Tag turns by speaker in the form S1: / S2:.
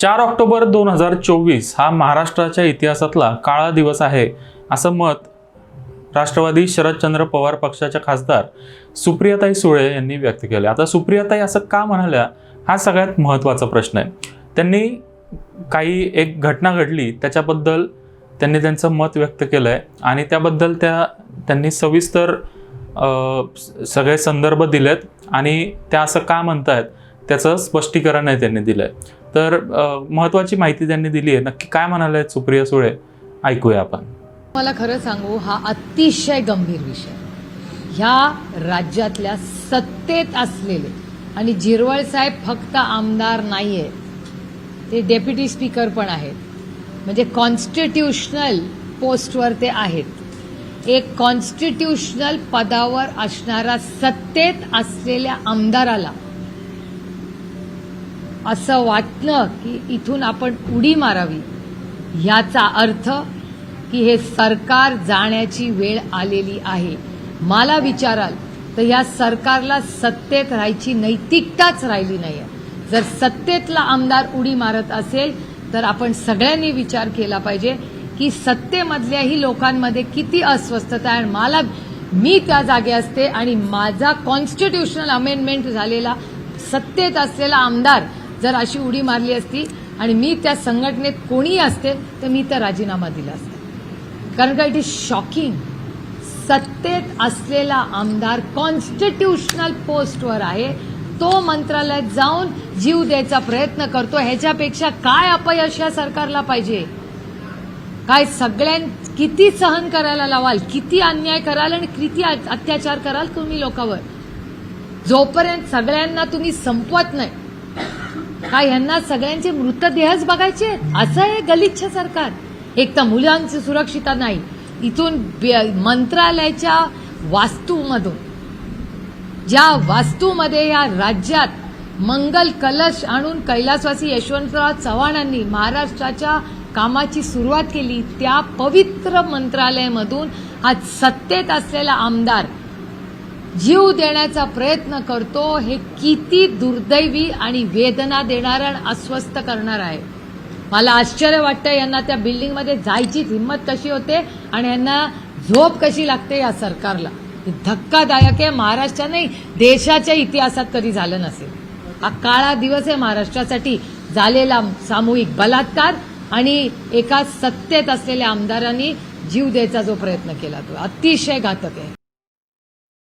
S1: चार ऑक्टोबर दोन हजार चोवीस हा महाराष्ट्राच्या इतिहासातला काळा दिवस आहे असं मत राष्ट्रवादी शरदचंद्र पवार पक्षाच्या खासदार सुप्रियाताई सुळे यांनी व्यक्त केले. आता सुप्रियाताई असं का म्हणाल्या हा सगळ्यात महत्त्वाचा प्रश्न आहे. त्यांनी काही एक घटना घडली त्याच्याबद्दल त्यांनी त्यांचं मत व्यक्त केलं आहे आणि त्याबद्दल त्या त्यांनी सविस्तर सगळे संदर्भ दिलेत आणि त्या असं का म्हणत आहेत त्याचं स्पष्टीकरण आहे त्यांनी दिलं आहे तर महत्त्वाची माहिती त्यांनी दिली आहे. नक्की काय म्हणाले आहेत सुप्रिया सुळे? ऐकूया आपण.
S2: मला खरं सांगू हा अतिशय गंभीर विषय ह्या राज्यातल्या सत्तेत असलेले आणि जिरवळ साहेब फक्त आमदार नाही आहेत ते डेप्युटी स्पीकर पण आहेत. म्हणजे कॉन्स्टिट्यूशनल पोस्टवर ते आहेत. एक कॉन्स्टिट्यूशनल पदावर असणारा सत्तेत असलेल्या आमदाराला असं वाटलं की इथून आपण उडी मारावी. ह्याचा अर्थ की हे सरकार जाण्याची वेळ आलेली आहे. मला विचाराल तर या सरकारला सत्तेत राहायची नैतिकताच राहिली नाही जर सत्तेतला आमदार उडी मारत असेल तर आपण सगळ्यांनी विचार केला पाहिजे की सत्तेमधल्याही लोकांमध्ये किती अस्वस्थता आहे. आणि मला मी त्या जागे असते आणि माझा कॉन्स्टिट्यूशनल अमेंडमेंट झालेला सत्तेत असलेला आमदार जर अशी उडी मारली असती आणि मी त्या संघटनेत कोणी असते तर मी तर राजीनामा दिला असता. कारण का इट इज शॉकिंग. सत्तेत असलेला आमदार कॉन्स्टिट्यूशनल पोस्टवर आहे. तो मंत्रालयात जाऊन जीव द्यायचा प्रयत्न करतो. ह्याच्यापेक्षा काय अपयश या सरकारला पाहिजे? काय सगळ्यां किती सहन करायला लावाल किती अन्याय कराल आणि किती अत्याचार कराल तुम्ही लोकांवर? जोपर्यंत सगळ्यांना तुम्ही संपवत नाही का यांना सगळ्यांचे मृतदेहच बघायचे असं आहे गलिच्छ सरकार. एक तर मुलांची सुरक्षितता नाही. इथून मंत्रालयाच्या वास्तूमधून ज्या वास्तूमध्ये या राज्यात मंगल कलश आणून कैलासवासी यशवंतराव चव्हाणांनी महाराष्ट्राच्या कामाची सुरुवात केली त्या पवित्र मंत्रालयामधून आज सत्तेत असलेला आमदार जीव देण्याचा प्रयत्न करतो हे किती दुर्दैवी आणि वेदना देणारं आणि अस्वस्थ करणार आहे. मला आश्चर्य वाटतं यांना त्या बिल्डिंगमध्ये जायचीच हिंमत कशी होते आणि यांना झोप कशी लागते या सरकारला. धक्कादायक आहे. महाराष्ट्र नाही देशाच्या इतिहासात कधी झालं नसेल. हा काळा दिवस आहे महाराष्ट्रासाठी. झालेला सामूहिक बलात्कार आणि एका सत्तेत असलेल्या आमदारांनी जीव द्यायचा जो प्रयत्न केला तो. अतिशय घातक आहे.